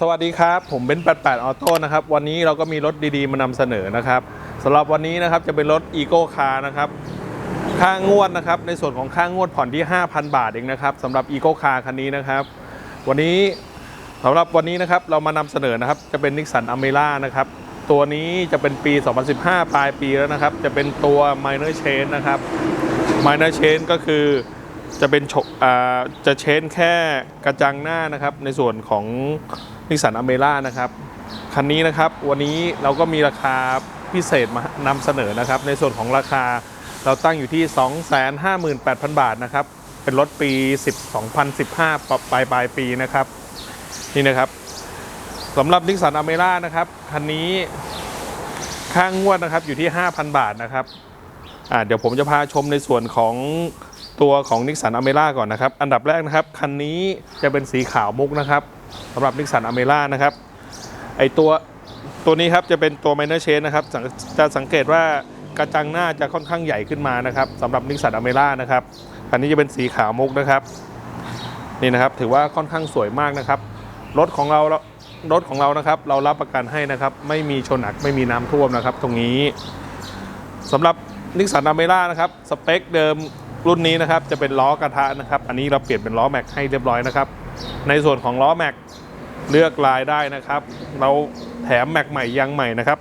สวัสดีครับ ผมเบนซ์88 ออโต้นะครับ วันนี้เราก็มีรถดีๆ มานำเสนอนะครับสำหรับวันนี้นะครับจะเป็นรถ e ีโก้คาร์นะครับ ค่างวดนะครับ ในส่วนของค่างวดผ่อนที่ 5,000 บาทเองนะครับสำหรับ e ีโก้คาร์คันนี้นะครับ วันนี้สำหรับวันนี้นะครับเรามานำเสนอนะครับ จะเป็นนิสสันอเมร่านะครับ ตัวนี้จะเป็นปี 2015 ปลายปีแล้วนะครับ จะเป็นตัว minor change นะครับ minor change ก็คือจะเป็นโฉอ่าจะเชนแค่กระจังหน้านะครับ ในส่วนของ นิสสันอเมร่านะครับคันนี้นะครับวันนี้เราก็มีราคาพิเศษมานำเสนอนะครับ ในส่วนของราคาเราตั้งอยู่ที่ 258,000 บาทนะครับ เป็นรถปี10 2015 ปลายปลายปีนะครับ นี่นะครับสำหรับนิสสันอเมร่านะครับคันนี้ค่างวดนะครับอยู่ที่ 5,000 บาทนะครับอ่าเดี๋ยวผมจะพาชมในส่วนของตัวของนิสสันอเมร่าก่อนนะครับ อันดับแรกนะครับ คันนี้จะเป็นสีขาวมุกนะครับ สำหรับนิสสันอเมร่านะครับไอตัวตัวนี้ครับจะเป็นตัว minor change นะครับจะสังเกตว่ากระจังหน้าจะค่อนข้างใหญ่ขึ้นมานะครับสำหรับนิสสันอเมร่านะครับคันนี้จะเป็นสีขาวมุกนะครับนี่นะครับถือว่าค่อนข้างสวยมากนะครับรถของเรารถของเรานะครับเรารับประกันให้นะครับ ไม่มีชนหนักไม่มีน้ำท่วมนะครับ ตรงนี้สำหรับนิสสันอเมร่านะครับสเปคเดิมรุ่นนี้นะครับจะเป็นล้อกระทะนะครับ อันนี้เราเปลี่ยนเป็นล้อแม็กให้เรียบร้อยนะครับ ในส่วนของล้อแม็กเลือกลายได้นะครับ เราแถมแม็กใหม่ยางใหม่นะครับ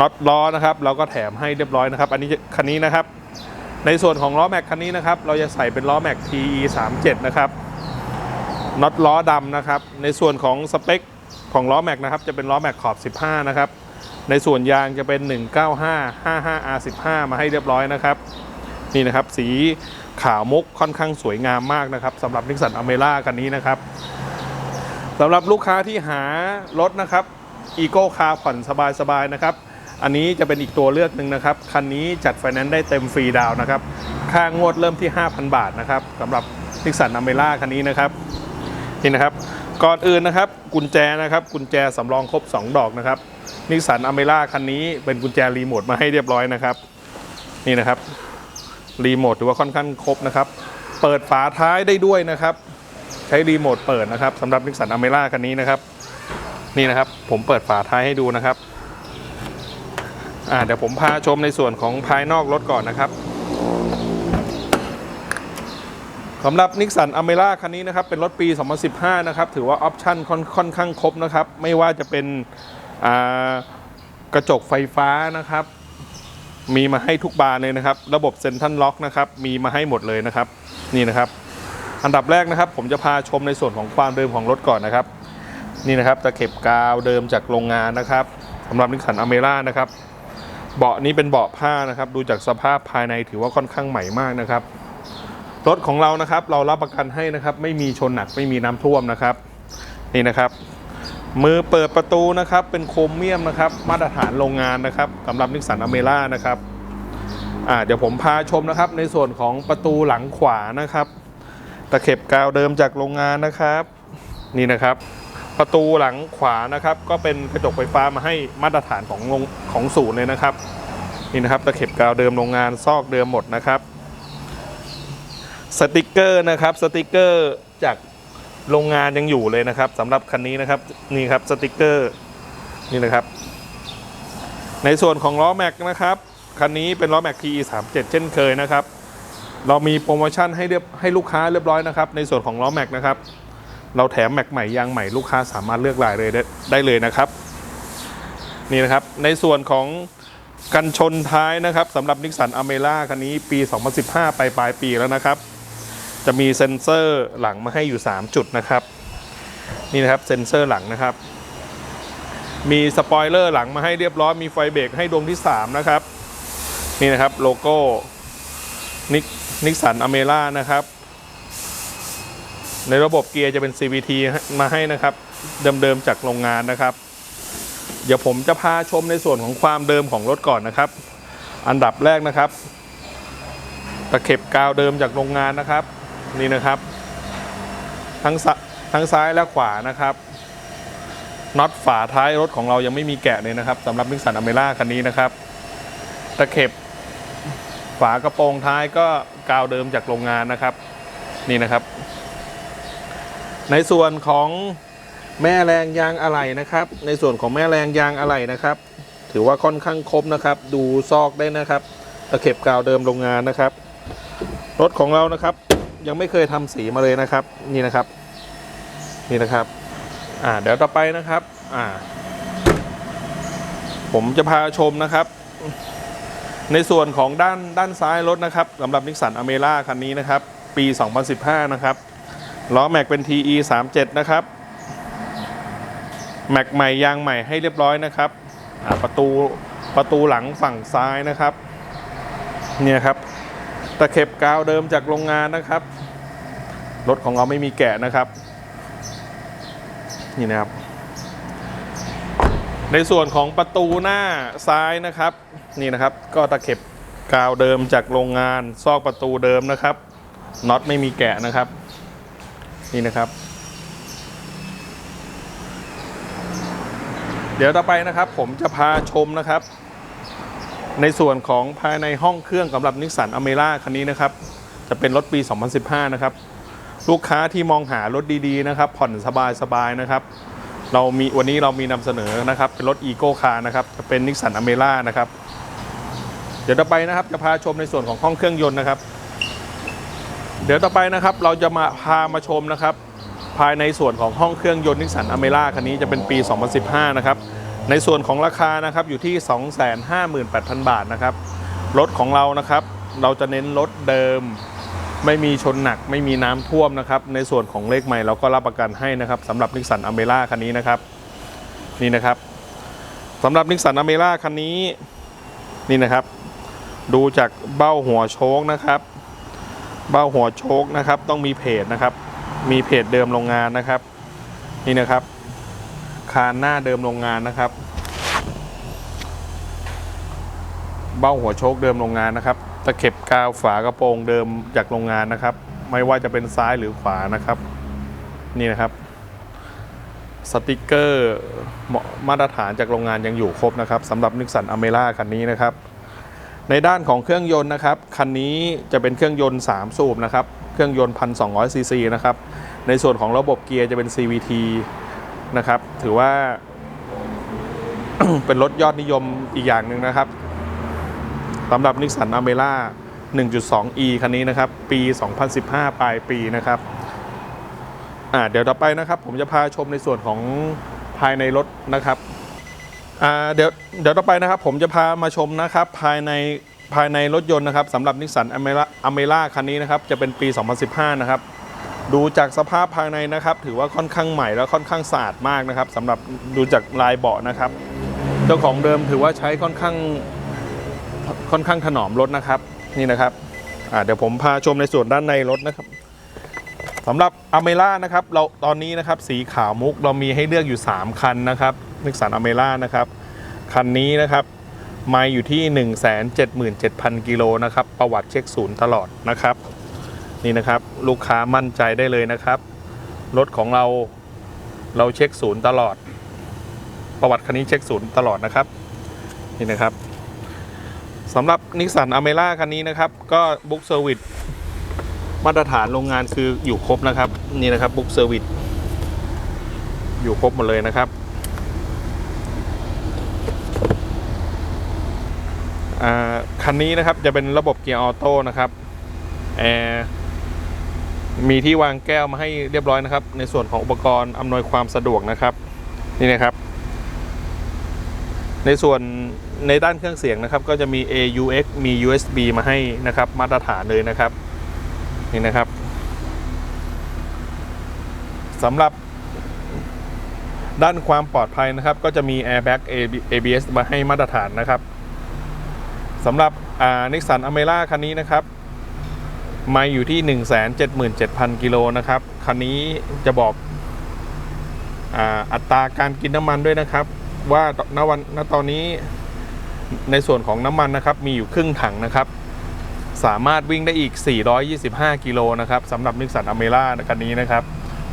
น็อตล้อนะครับ เราก็แถมให้เรียบร้อยนะครับ อันนี้คันนี้นะครับ ในส่วนของล้อแม็กคันนี้นะครับ เราจะใส่เป็นล้อแม็ก TE 37นะครับน็อตล้อดำนะครับ ในส่วนของสเปคของล้อแม็กนะครับ จะเป็นล้อแม็กขอบ 15 นะครับ ในส่วนยางจะเป็น 195 55R15 มาให้เรียบร้อยนะครับ นี่นะครับ สี ขาวมุกค่อนข้างสวยงามมากนะครับสำหรับนิสสันอเมร่าคันนี้นะครับสำหรับลูกค้าที่หารถนะครับอีโก้คาร์ผ่อนสบายๆนะครับอันนี้จะเป็นอีกตัวเลือกหนึ่งนะครับ คันนี้จัดไฟแนนซ์ได้เต็มฟรีดาวน์นะครับ ค่างวดเริ่มที่ 5,000 บาทนะครับสำหรับนิสสันอเมร่าคันนี้นะครับ นี่นะครับ ก่อนอื่นนะครับ กุญแจนะครับ กุญแจสำรองครบ 2 ดอกนะครับนิสสันอเมร่าคันนี้เป็นกุญแจรีโมทมาให้เรียบร้อยนะครับ นี่นะครับ รีโมทถือว่าค่อนข้างครบนะครับ เปิดฝาท้ายได้ด้วยนะครับ ใช้รีโมทเปิดนะครับสำหรับนิสสันอเมร่าคันนี้นะครับ นี่นะครับผมเปิดฝาท้ายให้ดูนะครับอ่าเดี๋ยวผมพาชมในส่วนของภายนอกรถก่อนนะครับสำหรับนิสสันอเมร่าคันนี้นะครับ เป็นรถปี 2015 นะครับ ถือว่าออปชั่นค่อนค่อนข้างครบนะครับ ไม่ว่าจะเป็นอ่ากระจกไฟฟ้านะครับ มีมาให้ทุกบานเลยนะครับ ระบบเซ็นทรัลล็อกนะครับ มีมาให้หมดเลยนะครับ นี่นะครับ อันดับแรกนะครับ ผมจะพาชมในส่วนของความเดิมของรถก่อนนะครับ นี่นะครับตะเข็บกาวเดิมจากโรงงานนะครับสำหรับนิสสันอเมร่านะครับ เบาะนี้เป็นเบาะผ้านะครับ ดูจากสภาพภายในถือว่าค่อนข้างใหม่มากนะครับ รถของเรานะครับ เรารับประกันให้นะครับ ไม่มีชนหนักไม่มีน้ำท่วมนะครับ นี่นะครับ มือเปิดประตูนะครับเป็นโครเมียมนะครับ มาตรฐานโรงงานนะครับสำหรับนิสสันอเมร่านะครับอ่าเดี๋ยวผมพาชมนะครับ ในส่วนของประตูหลังขวานะครับ ตะเข็บกาวเดิมจากโรงงานนะครับ นี่นะครับ ประตูหลังขวานะครับ ก็เป็นกระจกไฟฟ้ามาให้มาตรฐานของโรงของศูนย์เลยนะครับนี่นะครับตะเข็บกาวเดิมโรงงานซอกเดิมหมดนะครับ สติกเกอร์นะครับสติกเกอร์จาก โรงงานยังอยู่เลยนะครับสำหรับคันนี้นะครับนี่ครับสติกเกอร์นี่นะครับ ในส่วนของล้อแม็กนะครับคันนี้เป็นล้อแม็ก PE 3 7เช่นเคยนะครับ เรามีโปรโมชั่นให้เรียบให้ลูกค้าเรียบร้อยนะครับ ในส่วนของล้อแม็กนะครับ เราแถมแม็กใหม่ยางใหม่ลูกค้าสามารถเลือกลายเลยได้ไดเลยนะครับ นี่นะครับในส่วนของกันชนท้ายนะครับสำหรับนิสสันอเมร่าคันนี้ปี 2015 ไปปลายปีแล้วนะครับ จะมีเซ็นเซอร์หลังมาให้อยู่ 3 จุดนะครับ นี่นะครับเซ็นเซอร์หลังนะครับ มีสปอยเลอร์หลังมาให้เรียบร้อยมีไฟเบรกให้ดวงที่ 3 นะครับ นี่นะครับโลโก้นิกนิสสันอเมร่านะครับ ในระบบเกียร์จะเป็น CVT มาให้นะครับเดิมๆจากโรงงานนะครับเดี๋ยวผมจะพาชมในส่วนของความเดิมของรถก่อนนะครับ อันดับแรกนะครับ ตะเข็บกาวเดิมจากโรงงานนะครับ นี่นะครับ ทั้งซทั้งซ้ายและขวานะครับน็อตฝาท้ายรถของเรายังไม่มีแกะเลยนะครับสำหรับนิสสันอเมร่าคันนี้นะครับ ตะเข็บ ฝากระโปรงท้ายก็กาวเดิมจากโรงงานนะครับ นี่นะครับ ในส่วนของแม่แรงยางอะไหล่นะครับ ในส่วนของแม่แรงยางอะไหล่นะครับ ถือว่าค่อนข้างครบนะครับ ดูซอกได้นะครับ ตะเข็บกาวเดิมโรงงานนะครับ รถของเรานะครับ ยังไม่เคยทำสีมาเลยนะครับ นี่นะครับ นี่นะครับ อ่า เดี๋ยวต่อไปนะครับ อ่า ผมจะพาชมนะครับ ในส่วนของด้านด้านซ้ายรถนะครับสำหรับนิสสันอเมร่าคันนี้นะครับ ปี 2015 นะครับล้อแม็กเป็น TE 37นะครับแม็กใหม่ยางใหม่ให้เรียบร้อยนะครับประตูประตูหลังฝั่งซ้ายนะครับ เนี่ยครับ ตะเข็บกาวเดิมจากโรงงานนะครับ รถของเราไม่มีแกะนะครับ นี่นะครับ ในส่วนของประตูหน้าซ้ายนะครับ นี่นะครับ ก็ตะเข็บกาวเดิมจากโรงงาน ซอกประตูเดิมนะครับน็อตไม่มีแกะนะครับ นี่นะครับ เดี๋ยวต่อไปนะครับ ผมจะพาชมนะครับ ในส่วนของภายในห้องเครื่องสำหรับนิสสันอเมร่าคันนี้นะครับ จะเป็นรถปี 2015 นะครับ ลูกค้าที่มองหารถดีๆนะครับ ผ่อนสบายๆนะครับ เรามีวันนี้เรามีนำเสนอนะครับ เป็นรถอีโก้คาร์นะครับ จะเป็นนิสสันอเมร่านะครับ เดี๋ยวต่อไปนะครับจะพาชมในส่วนของห้องเครื่องยนต์นะครับ เดี๋ยวต่อไปนะครับเราจะมาพามาชมนะครับ ภายในส่วนของห้องเครื่องยนต์นิสสันอเมร่าคันนี้จะเป็นปี 2015 นะครับ ในส่วนของราคานะครับอยู่ที่ 258,000 บาทนะครับรถของเรานะครับเราจะเน้นรถเดิม ไม่มีชนหนักไม่มีน้ำท่วมนะครับ ในส่วนของเลขใหม่เราก็รับประกันให้นะครับสำหรับนิสสันอเมร่าคันนี้นะครับนี่นะครับสำหรับนิสสันอเมร่าคันนี้นี่นะครับ ดูจากเบ้าหัวโชคนะครับ เบ้าหัวโชคนะครับ ต้องมีเพจนะครับ มีเพจเดิมโรงงานนะครับ นี่นะครับ คานหน้าเดิมโรงงานนะครับ เบ้าหัวโชคเดิมโรงงานนะครับ ตะเข็บกาวฝากระโปรงเดิมจากโรงงานนะครับ ไม่ว่าจะเป็นซ้ายหรือขวานะครับ นี่นะครับ สติกเกอร์มาตรฐานจากโรงงานยังอยู่ครบนะครับสำหรับนิสสันอเมร่าคันนี้นะครับ ในด้านของเครื่องยนต์นะครับ คันนี้จะเป็นเครื่องยนต์ 3 สูบนะครับ เครื่องยนต์ 1,200ซีซีนะครับ ในส่วนของระบบเกียร์จะเป็น CVT นะครับ ถือว่า เป็นรถยอดนิยมอีกอย่างหนึ่งนะครับสำหรับนิสสันอเมร่า 1.2e คันนี้นะครับ ปี 2015 ปลายปีนะครับอ่าเดี๋ยวต่อไปนะครับ ผมจะพาชมในส่วนของภายในรถนะครับอ่าเดี๋ยวเดี๋ยวต่อไปนะครับ ผมจะพามาชมนะครับ ภายในภายในรถยนต์นะครับสำหรับนิสสันอเมร่าอเมร่าคันนี้นะครับ จะเป็นปี 2015 นะครับ ดูจากสภาพภายในนะครับ ถือว่าค่อนข้างใหม่แล้วค่อนข้างสะอาดมากนะครับสำหรับดูจากลายเบาะนะครับ เจ้าของเดิมถือว่าใช้ค่อนข้างค่อนข้างถนอมรถนะครับนี่นะครับเดี๋ยวผมพาชมในส่วนด้านในรถนะครับสำหรับอเมร่านะครับเราตอนนี้นะครับสีขาวมุกเรามีให้เลือกอยู่ 3 คันนะครับนิสสันอเมร่านะครับคันนี้นะครับมาอยู่ที่ 177,000 กิโลนะครับประวัติเช็คศูนย์ตลอดนะครับ นี่นะครับลูกค้ามั่นใจได้เลยนะครับ รถของเราเราเช็คศูนย์ตลอด ประวัติคันนี้เช็คศูนย์ตลอดนะครับ นี่นะครับสำหรับนิสสันอเมร่าคันนี้นะครับ ก็บุ๊กเซอร์วิสมาตรฐานโรงงานคืออยู่ครบนะครับ นี่นะครับบุ๊กเซอร์วิสอยู่ครบหมดเลยนะครับคันนี้นะครับจะเป็นระบบเกียร์ออโต้นะครับแอร์ มีที่วางแก้วมาให้เรียบร้อยนะครับ ในส่วนของอุปกรณ์อำนวยความสะดวกนะครับนี่นะครับ ในส่วนในด้านเครื่องเสียงนะครับ ก็จะมี AUX มี USB มาให้นะครับ มาตรฐานเลยนะครับนี่นะครับสำหรับด้านความปลอดภัยนะครับ ก็จะมี Airbag ABS มาให้มาตรฐานนะครับสำหรับนิสสันอเมร่าคันนี้นะครับ มาอยู่ที่ 177,000 กิโลนะครับ คันนี้จะบอกอัตราการกินน้ำมันด้วยนะครับ ว่าณวันณตอนนี้ในส่วนของน้ำมันนะครับ มีอยู่ครึ่งถังนะครับ สามารถวิ่งได้อีก 425 กิโลนะครับสำหรับนิสสันอเมร่าคันนี้นะครับ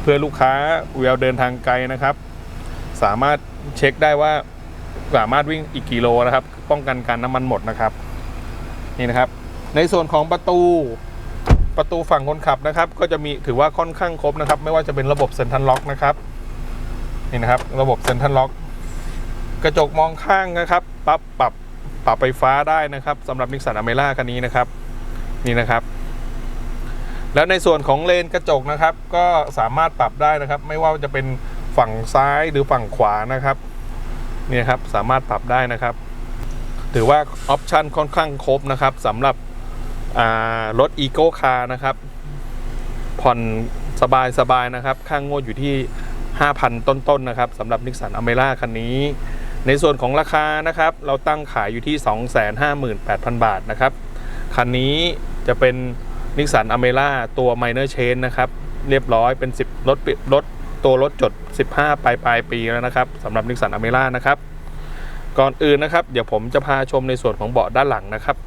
เพื่อลูกค้าเวลเดินทางไกลนะครับ สามารถเช็คได้ว่าสามารถวิ่งอีกกิโลนะครับ ป้องกันการน้ำมันหมดนะครับ นี่นะครับ ในส่วนของประตู ประตูฝั่งคนขับนะครับ ก็จะมีถือว่าค่อนข้างครบนะครับ ไม่ว่าจะเป็นระบบเซ็นทรัลล็อกนะครับนี่นะครับ ระบบเซ็นทรัลล็อกกระจกมองข้างนะครับปรับปรับปรับไฟฟ้าได้นะครับสำหรับนิสสันอเมร่าคันนี้นะครับ นี่นะครับ แล้วในส่วนของเลนกระจกนะครับ ก็สามารถปรับได้นะครับ ไม่ว่าจะเป็นฝั่งซ้ายหรือฝั่งขวานะครับนี่ครับสามารถปรับได้นะครับ ถือว่าออปชันค่อนข้างครบนะครับสำหรับ รถอีโก้คาร์นะครับ ผ่อนสบายสบายๆนะครับค่างงวดอยู่ที่ 5,000 ต้นๆนะครับสำหรับนิสสันอเมร่าคันนี้ ในส่วนของราคานะครับ เราตั้งขายอยู่ที่ 258,000 บาทนะครับ คันนี้จะเป็นนิสสันอเมร่าตัว Minor Change นะครับ เรียบร้อยเป็น 10 รถปิรถตัวรถจด 15 ปลายปลายปีแล้วนะครับสำหรับนิสสันอเมร่านะครับ ก่อนอื่นนะครับ เดี๋ยวผมจะพาชมในส่วนของเบาะด้านหลังนะครับ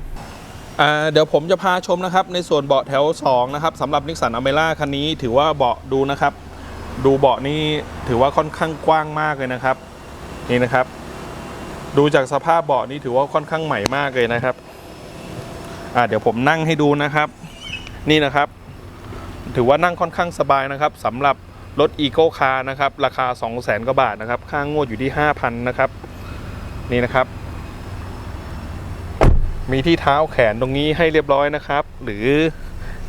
เดี๋ยวผมจะพาชมนะครับในส่วนเบาะแถว 2 นะครับสำหรับนิสสันอเมร่าคันนี้ถือว่าเบาะดูนะครับ ดูเบาะนี่ถือว่าค่อนข้างกว้างมากเลยนะครับ นี่นะครับ ดูจากสภาพเบาะนี่ถือว่าค่อนข้างใหม่มากเลยนะครับเดี๋ยวผมนั่งให้ดูนะครับ นี่นะครับ ถือว่านั่งค่อนข้างสบายนะครับสำหรับรถอีโก้คาร์นะครับ ราคา 2 0 0 0 0 0กว่าบาทนะครับ ค่างวดอยู่ที่ 5,000 นะครับ นี่นะครับ มีที่เท้าแขนตรงนี้ให้เรียบร้อยนะครับ หรือ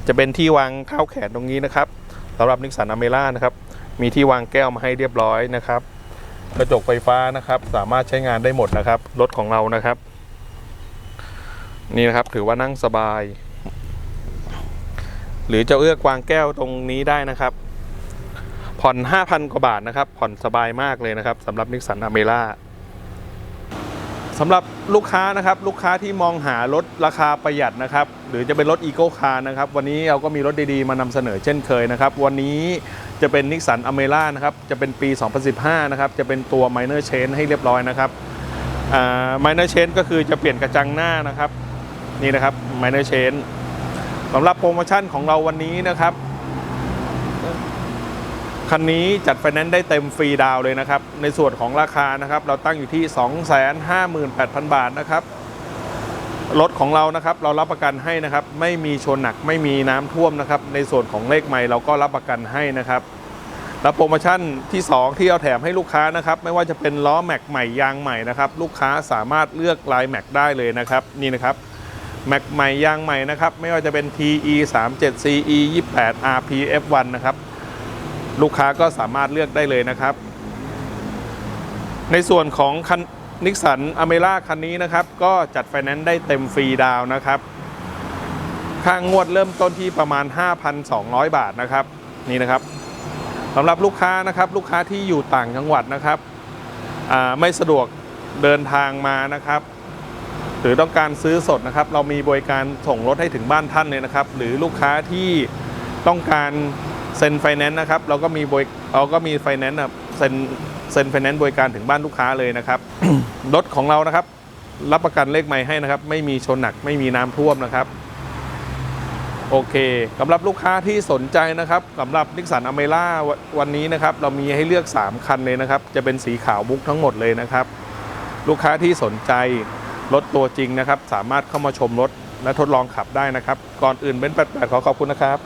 จะเป็นที่วางเท้าแขนตรงนี้นะครับสำหรับนิสสันอเมร่านะครับ มีที่วางแก้วมาให้เรียบร้อยนะครับ กระจกไฟฟ้านะครับ สามารถใช้งานได้หมดนะครับ รถของเรานะครับ นี่นะครับถือว่านั่งสบาย หรือจะเอื้อกวางแก้วตรงนี้ได้นะครับ ผ่อน 5,000 กว่าบาทนะครับ ผ่อนสบายมากเลยนะครับสำหรับนิสสันอเมร่า สำหรับลูกค้านะครับลูกค้าที่มองหารถราคาประหยัดนะครับหรือจะเป็นรถอีโก้คาร์นะครับวันนี้เราก็มีรถดีๆมานำเสนอเช่นเคยนะครับวันนี้จะเป็นนิสสันอเมร่านะครับจะเป็นปี 2015 นะครับจะเป็นตัว Minor Change ให้เรียบร้อยนะครับอ่า Minor Change ก็คือจะเปลี่ยนกระจังหน้านะครับ นี่นะครับ Minor Change สำหรับโปรโมชั่นของเราวันนี้นะครับ คันนี้จัดไฟแนนซ์ได้เต็มฟรีดาวเลยนะครับ ในส่วนของราคานะครับ เราตั้งอยู่ที่ 258,000 บาทนะครับ รถของเรานะครับ เรารับประกันให้นะครับ ไม่มีชนหนักไม่มีน้ำท่วมนะครับ ในส่วนของเลขใหม่เราก็รับประกันให้นะครับ แล้วโปรโมชั่นที่ 2 ที่เอาแถมให้ลูกค้านะครับ ไม่ว่าจะเป็นล้อแม็กใหม่ยางใหม่นะครับ ลูกค้าสามารถเลือกลายแม็กได้เลยนะครับ นี่นะครับแม็กใหม่ยางใหม่นะครับ ไม่ว่าจะเป็น TE 3 7 CE 28 RP F1 นะครับ ลูกค้าก็สามารถเลือกได้เลยนะครับ ในส่วนของคันนิสสันอเมร่าคันนี้นะครับ ก็จัดไฟแนนซ์ได้เต็มฟรีดาวนะครับ ค่างวดเริ่มต้นที่ประมาณ 5,200 บาทนะครับ นี่นะครับสำหรับลูกค้านะครับ ลูกค้าที่อยู่ต่างจังหวัดนะครับไม่สะดวกเดินทางมานะครับ หรือต้องการซื้อสดนะครับ เรามีบริการส่งรถให้ถึงบ้านท่านเลยนะครับ หรือลูกค้าที่ต้องการ เซ็นไฟแนนซ์นะครับเราก็มีบริเราก็มีไฟแนนซ์เซ็นเซ็นไฟแนนซ์บริการถึงบ้านลูกค้าเลยนะครับรถของเรานะครับ รับประกันเลขใหม่ให้นะครับ ไม่มีชนหนักไม่มีน้ำท่วมนะครับ โอเคสำหรับลูกค้าที่สนใจนะครับสำหรับนิสสันอเมร่าวันนี้นะครับ เรามีให้เลือก 3 คันเลยนะครับ จะเป็นสีขาวมุกทั้งหมดเลยนะครับ ลูกค้าที่สนใจรถตัวจริงนะครับ สามารถเข้ามาชมรถและทดลองขับได้นะครับ ก่อนอื่นเบนซ์88ขอขอบคุณนะครับ